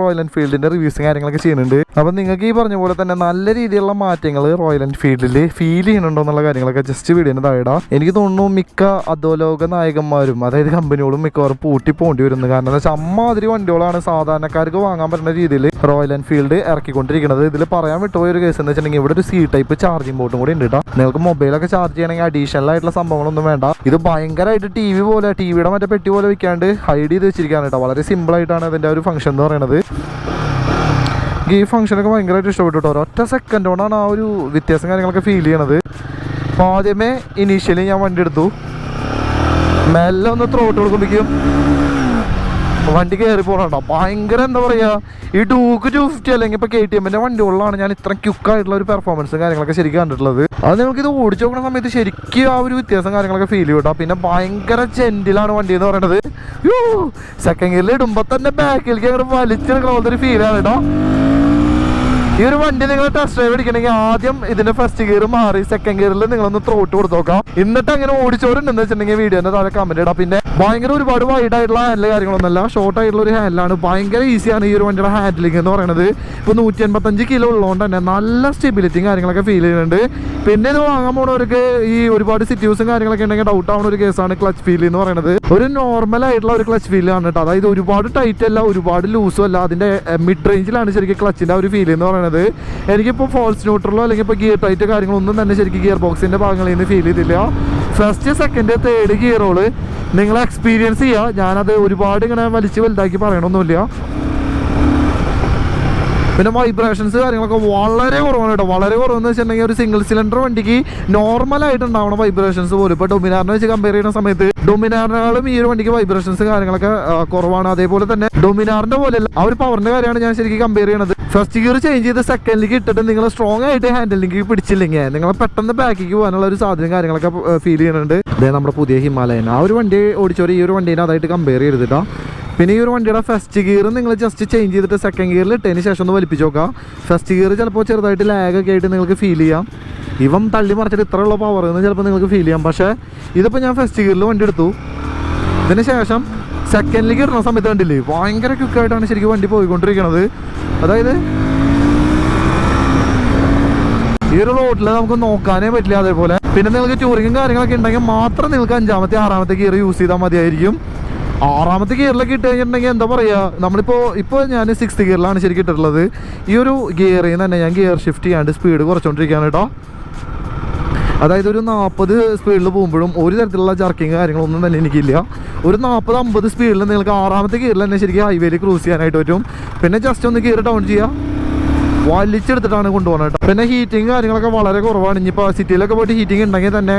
റോയൽ എൻഫീൽഡിന്റെ റിവ്യൂസും കാര്യങ്ങളൊക്കെ ചെയ്യുന്നുണ്ട്. അപ്പോൾ നിങ്ങൾക്ക് ഈ പറഞ്ഞ പോലെ തന്നെ നല്ല രീതിയിലുള്ള മാറ്റങ്ങൾ റോയൽ എൻഫീൽഡിൽ ഫീൽ ചെയ്യുന്നുണ്ടോ എന്നുള്ള കാര്യങ്ങളൊക്കെ ജസ്റ്റ് വീഡിയോന് താഴെ എനിക്ക് തോന്നുന്നു മിക്ക അധോലോക നായകന്മാരും അതായത് കമ്പനികളും മിക്കവാറും പൂട്ടി പോകേണ്ടി വരുന്നത് കാരണം എന്താ വെച്ചാൽ അമ്മാതിരി വണ്ടികളാണ് സാധാരണക്കാർക്ക് വാങ്ങാൻ പറ്റുന്ന രീതിയിൽ റോയൽ എൻഫീൽഡ് ഇറക്കിക്കൊണ്ടിരിക്കുന്നത്. ഇതിൽ പറയാൻ വിട്ടുപോയ ഒരു കേസ് എന്ന് വെച്ചിട്ടുണ്ടെങ്കിൽ ഇവിടെ ഒരു സി ടൈപ്പ് ചാർജിംഗ് ബോർഡും കൂടി ഉണ്ട് കേട്ടോ. നിങ്ങൾക്ക് മൊബൈലൊക്കെ ചാർജ് ചെയ്യണമെങ്കിൽ അഡീഷണൽ ആയിട്ടുള്ള സംഭവങ്ങളൊന്നും വേണ്ട. ഇത് ഭയങ്കരമായിട്ട് ടി വി പോലെ ടി വിയുടെ മറ്റേ പെട്ടി പോലെ വെക്കാണ്ട് ഹൈഡ് ചെയ്ത് വെച്ചിരിക്കുകയാണ് കേട്ടോ. വളരെ സിമ്പിൾ ആയിട്ടാണ് ഇതിന്റെ ഒരു ഫംഗ്ഷൻ എന്ന് പറയുന്നത്. ഈ ഫംഗ്ഷനൊക്കെ ഭയങ്കരമായിട്ട് ഇഷ്ടപ്പെട്ടു കേട്ടോ. ഒറ്റ സെക്കൻഡ് കൊണ്ടാണ് ആ ഒരു വ്യത്യാസം കാര്യങ്ങളൊക്കെ ഫീൽ ചെയ്യണത്. അപ്പോൾ ആദ്യമേ ഇനീഷ്യലി ഞാൻ വണ്ടി എടുത്തു. മെല്ലെ ഒന്ന് ത്രോട്ട് കൊടുക്കുമ്പോഴേക്കും വണ്ടി കയറി പോകണോ ഭയങ്കര എന്താ പറയാ ഈ ടൂക്ക് ടു ഫിഫ്റ്റി അല്ലെങ്കിൽ ഇപ്പൊ കെ ടി എമ്മിന്റെ വണ്ടികളിലാണ് ഞാൻ ഇത്ര ക്യുക്കായിട്ടുള്ള ഒരു പെർഫോമൻസും കാര്യങ്ങളൊക്കെ ശരിക്കും കണ്ടിട്ടുള്ളത്. അത് നിങ്ങൾക്ക് ഇത് ഓടിച്ചു നോക്കുന്ന സമയത്ത് ശരിക്കും ആ ഒരു വ്യത്യാസം കാര്യങ്ങളൊക്കെ ഫീൽ ചെയ്യും പിന്നെ ഭയങ്കര ജെന്റിലാണ് വണ്ടി എന്ന് പറയുന്നത് സെക്കൻഡ് ഗിയറിൽ ഇടുമ്പോ തന്നെ ബാക്കിലേക്ക് അങ്ങനെ വലിച്ചെടുക്കണ പോലത്തെ ഒരു ഫീലാണ് കേട്ടോ ഈ ഒരു വണ്ടി നിങ്ങൾ ടെസ്റ്റ് ഡ്രൈവ് അടിക്കണമെങ്കിൽ ആദ്യം ഇതിന്റെ ഫസ്റ്റ് ഗിയർ മാറി സെക്കൻഡ് ഗിയറിൽ നിങ്ങളൊന്ന് ത്രോട്ട് കൊടുത്ത് നോക്കാം. എന്നിട്ട് അങ്ങനെ ഓടിച്ചവരുണ്ടെന്ന് വെച്ചിട്ടുണ്ടെങ്കിൽ വീഡിയോന്റെ താഴെ കമന്റ് ഇടാം. പിന്നെ ഭയങ്കര ഒരുപാട് വൈഡ് ആയിട്ടുള്ള ഹാൻഡിൽ കാര്യങ്ങളൊന്നുമല്ല ഷോർട്ട് ആയിട്ടുള്ള ഒരു ഹാൻഡിലാണ് ഭയങ്കര ഈസിയാണ് ഈ ഒരു വണ്ടിയുടെ ഹാൻഡിലിംഗ് എന്ന് പറയുന്നത് ഇപ്പോൾ നൂറ്റി എൺപത്തഞ്ച് കിലോ ഉള്ളതുകൊണ്ട് തന്നെ നല്ല സ്റ്റെബിലിറ്റിയും കാര്യങ്ങളൊക്കെ ഫീൽ ചെയ്യുന്നുണ്ട്. പിന്നെ ഇത് വാങ്ങാൻ പോണവർക്ക് ഈ ഒരുപാട് സിറ്റ്യൂസും കാര്യങ്ങളൊക്കെ ഉണ്ടെങ്കിൽ ഡൗട്ട് ആവുന്ന ഒരു കേസാണ് ക്ലച്ച് ഫീൽ എന്ന് പറയുന്നത് ഒരു നോർമൽ ആയിട്ടുള്ള ഒരു ക്ലച്ച് ഫീൽ ആണ് കേട്ടോ. അതായത് ഒരുപാട് ടൈറ്റ് അല്ല ഒരുപാട് ലൂസും അല്ല. അതിന്റെ മിഡ് റേഞ്ചിലാണ് ശരിക്കും ക്ലച്ചിന്റെ ഒരു ഫീൽ എന്ന് പറയുന്നത് എനിക്കിപ്പോൾ ഫോൾസ് ന്യൂട്രലോ അല്ലെങ്കിൽ ഇപ്പോൾ ഗിയർ ടൈറ്റ് കാര്യങ്ങളൊന്നും തന്നെ ശരിക്കും ഗിയർ ബോക്സിന്റെ ഭാഗങ്ങളിൽ നിന്ന് ഫീൽ ചെയ്തില്ല ഫസ്റ്റ് സെക്കൻഡ് തേർഡ് ഗിയറോൾ നിങ്ങൾ എക്സ്പീരിയൻസ് ചെയ്യുക ഞാനത് ഒരുപാട് ഇങ്ങനെ വലിച്ച് വലുതാക്കി പറയണമൊന്നുമില്ല പിന്നെ വൈബ്രേഷൻസ് കാര്യങ്ങളൊക്കെ വളരെ കുറവാണ് കേട്ടോ. വളരെ കുറവെന്ന് വെച്ചിട്ടുണ്ടെങ്കിൽ ഒരു സിംഗിൾ സിലിണ്ടർ വണ്ടിക്ക് നോർമൽ ആയിട്ട് ഉണ്ടാവണ വൈബ്രേഷൻസ് പോലും. ഇപ്പോൾ ഡൊമിനാറിനെ വെച്ച് കമ്പയർ ചെയ്യുന്ന സമയത്ത് ഡൊമിനാറിനാളും ഈ ഒരു വണ്ടിക്ക് വൈബ്രേഷൻസ് കാര്യങ്ങളൊക്കെ കുറവാണ്. അതേപോലെ തന്നെ ഡൊമിനാറിന്റെ പോലെയല്ല ആ ഒരു പവറിന്റെ കാര്യമാണ് ഞാൻ ശരിക്കും കമ്പയർ ചെയ്യണത്. ഫസ്റ്റ് ഗിയർ ചേഞ്ച് ചെയ്ത് സെക്കൻഡിലേക്ക് ഇട്ടിട്ട് നിങ്ങൾ സ്ട്രോങ് ആയിട്ട് ഹാൻഡിലിംഗ് പിടിച്ചില്ലെങ്കിൽ നിങ്ങൾ പെട്ടെന്ന് ബാക്കിലേക്ക് പോകാനുള്ള ഒരു സാധ്യതയും കാര്യങ്ങളൊക്കെ ഫീൽ ചെയ്യുന്നുണ്ട്. ഇതേ നമ്മുടെ പുതിയ ഹിമാലയൻ. ആ ഒരു വണ്ടി ഓടിച്ചവർ ഈ ഒരു വണ്ടീനെ അതായിട്ട് കമ്പയർ ചെയ്തിട്ടാ പിന്നെ ഈ ഒരു വണ്ടിയുടെ ഫസ്റ്റ് ഗിയർ നിങ്ങൾ ജസ്റ്റ് ചേഞ്ച് ചെയ്തിട്ട് സെക്കൻഡ് ഗിയറിൽ ഇട്ടതിന് ശേഷം ഒന്ന് വലിപ്പിച്ച് നോക്കാം. ഫസ്റ്റ് ഗിയർ ചിലപ്പോൾ ചെറുതായിട്ട് ലാഗൊക്കെ ആയിട്ട് നിങ്ങൾക്ക് ഫീൽ ചെയ്യാം. ഇവൻ തള്ളി മറിച്ചിട്ട് ഇത്രയുള്ള പവർ എന്ന് ചിലപ്പോൾ നിങ്ങൾക്ക് ഫീൽ ചെയ്യാം. പക്ഷേ ഇതിപ്പോൾ ഞാൻ ഫസ്റ്റ് ഗിയറിൽ വണ്ടി എടുത്തു. ഇതിന് ശേഷം സെക്കൻഡിലേക്ക് ഇടുന്ന സമയത്ത് കണ്ടില്ലേ ഭയങ്കര ക്വിക്കായിട്ടാണ് ശരിക്കും വണ്ടി പോയിക്കൊണ്ടിരിക്കുന്നത് അതായത് ഈ ഒരു റോഡിൽ നമുക്ക് നോക്കാനേ പറ്റില്ല അതേപോലെ. പിന്നെ നിങ്ങൾക്ക് ടൂറിങ്ങും കാര്യങ്ങളൊക്കെ ഉണ്ടെങ്കിൽ മാത്രം നിങ്ങൾക്ക് അഞ്ചാമത്തെ ആറാമത്തെ ഗിയർ യൂസ് ചെയ്താൽ മതിയായിരിക്കും. ആറാമത്തെ ഗിയറിലൊക്കെ ഇട്ട് കഴിഞ്ഞിട്ടുണ്ടെങ്കിൽ എന്താ പറയുക നമ്മളിപ്പോൾ ഇപ്പോൾ ഞാൻ സിക്സ്ത് ഗിയറിലാണ് ശരിക്കും ഇട്ടിട്ടുള്ളത്. ഈ ഒരു ഗിയറിൽ നിന്ന് തന്നെ ഞാൻ ഗിയർ ഷിഫ്റ്റ് ചെയ്യാണ്ട് സ്പീഡ് കുറച്ചുകൊണ്ടിരിക്കുകയാണ് കേട്ടോ. അതായത് ഒരു നാൽപ്പത് സ്പീഡിൽ പോകുമ്പോഴും ഒരു തരത്തിലുള്ള ജർക്കിങ് കാര്യങ്ങളൊന്നും തന്നെ എനിക്കില്ല. ഒരു നാൽപ്പത് അമ്പത് സ്പീഡിൽ നിങ്ങൾക്ക് ആറാമത്തെ ഗിയറിൽ തന്നെ ശരിക്കും ഹൈവേയിൽ ക്രൂസ് ചെയ്യാനായിട്ട് പറ്റും. പിന്നെ ജസ്റ്റ് ഒന്ന് ഗിയർ ഡൗൺ ചെയ്യുക വലിച്ചെടുത്തിട്ടാണ് കൊണ്ടുപോകുന്നത് കേട്ടോ. പിന്നെ ഹീറ്റിംഗ് കാര്യങ്ങളൊക്കെ വളരെ കുറവാണ്. ഇനിയിപ്പോൾ സിറ്റിയിലൊക്കെ പോയിട്ട് ഹീറ്റിംഗ് ഉണ്ടെങ്കിൽ തന്നെ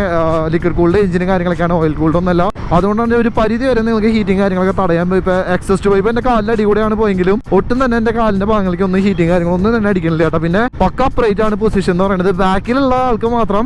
ലിക്വിഡ് കൂൾഡ് എഞ്ചിനും കാര്യങ്ങളൊക്കെയാണ് ഓയിൽ കൂൾഡ് ഒന്നല്ല അതുകൊണ്ടാണ് ഒരു പരിധി വരെ നിങ്ങൾക്ക് ഹീറ്റിംഗ് കാര്യങ്ങളൊക്കെ തടയാൻ പോയി ഇപ്പോൾ എക്സസ്റ്റ് പോയി ഇപ്പോൾ എന്റെ കാലിന്റെ അടി കൂടെയാണ് പോയെങ്കിലും ഒട്ടും തന്നെ എന്റെ കാലിന്റെ ഭാഗങ്ങളിലേക്ക് ഒന്നും ഹീറ്റിംഗ് കാര്യങ്ങളൊന്നും തന്നെ അടിക്കണില്ല കേട്ടോ. പിന്നെ പക്ക അപ്രൈറ്റ് ആണ് പൊസിഷൻ എന്ന് പറയുന്നത്. ബാക്കിലുള്ള ആൾക്ക് മാത്രം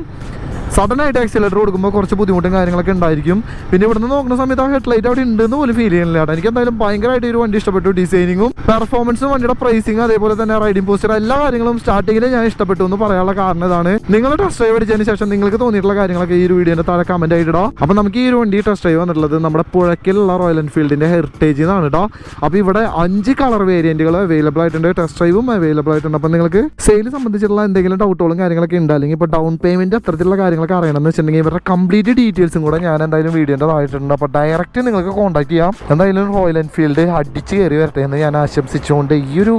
സഡൻ ആയിട്ട് ആക്സിലേറ്റർ കൊടുക്കുമ്പോൾ കുറച്ച് ബുദ്ധിമുട്ടും കാര്യങ്ങളൊക്കെ ഉണ്ടായിരിക്കും. പിന്നെ ഇവിടുന്ന് നോക്കുന്ന സമയത്ത് ആ ഹെഡ്ലൈറ്റ് അവിടെ ഉണ്ടെന്ന് പോലും ഫീൽ ചെയ്യുന്നില്ല കേട്ടോ. എനിക്ക് എന്തായാലും ഭയങ്കരമായിട്ട് ഒരു വണ്ടി ഇഷ്ടപ്പെട്ടു ഡിസൈനിങ്ങും പെർഫോമൻസും വണ്ടിയുടെ പ്രൈസിങ് അതേപോലെ തന്നെ റൈഡിംഗ് പോസ്റ്റർ എല്ലാ കാര്യങ്ങളും സ്റ്റാർട്ടിങ്ങിൽ ഞാൻ ഇഷ്ടപ്പെട്ടു എന്ന് പറയാനുള്ള കാരണം ഇതാണ്. നിങ്ങൾ ടെസ്റ്റ് ഡ്രൈവ് അടിച്ചതിന് ശേഷം നിങ്ങൾക്ക് തോന്നിയിട്ടുള്ള കാര്യങ്ങളൊക്കെ ഈ ഒരു വീഡിയോ താഴെ കമന്റ് ആയിട്ടോ അപ്പോൾ നമുക്ക് ഈ ഒരു വണ്ടി ടെസ്റ്റ് ഡ്രൈവ് വന്നിട്ടുള്ളത് നമ്മുടെ പുഴക്കിലുള്ള റോയൽ എൻഫീൽഡിന്റെ ഹെറിറ്റേജ് എന്നാണ് കേട്ടോ അപ്പോൾ ഇവിടെ അഞ്ച് കളർ വേരിയന്റുകൾ അവൈലബിൾ ആയിട്ടുണ്ട്. ടെസ്റ്റ് ഡ്രൈവും അവൈലബിൾ ആയിട്ടുണ്ട്. അപ്പോൾ നിങ്ങൾക്ക് സെയിൽ സംബന്ധിച്ചിട്ടുള്ള എന്തെങ്കിലും ഡൗട്ടുകളും കാര്യങ്ങളൊക്കെ ഉണ്ട്? അല്ലെങ്കിൽ ഇപ്പോൾ ഡൗൺ പേയ്മെന്റ് അത്തരത്തിലുള്ള കാര്യങ്ങളൊക്കെ അറിയണമെന്ന് വെച്ചിട്ടുണ്ടെങ്കിൽ ഇവരുടെ കംപ്ലീറ്റ് ഡീറ്റെയിൽസും കൂടെ ഞാൻ എന്തായാലും വീഡിയോന്റെ താഴെയിട്ടുണ്ട് അപ്പോൾ ഡയറക്റ്റ് നിങ്ങൾക്ക് കോൺടാക്ട് ചെയ്യാം. എന്തായാലും റോയൽ എൻഫീൽഡ് അടിച്ച് കയറി വരട്ടെ എന്ന് ഞാൻ ആശംസിച്ചുകൊണ്ട് ഈ ഒരു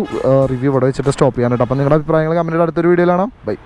റിവ്യൂ ഇവിടെ വെച്ചിട്ട് സ്റ്റോപ്പ് ചെയ്യാനായിട്ട്. അപ്പോൾ നിങ്ങളുടെ അഭിപ്രായങ്ങൾ കമന്റിയുടെ അടുത്തൊരു വീഡിയോയിലാണ് ബൈ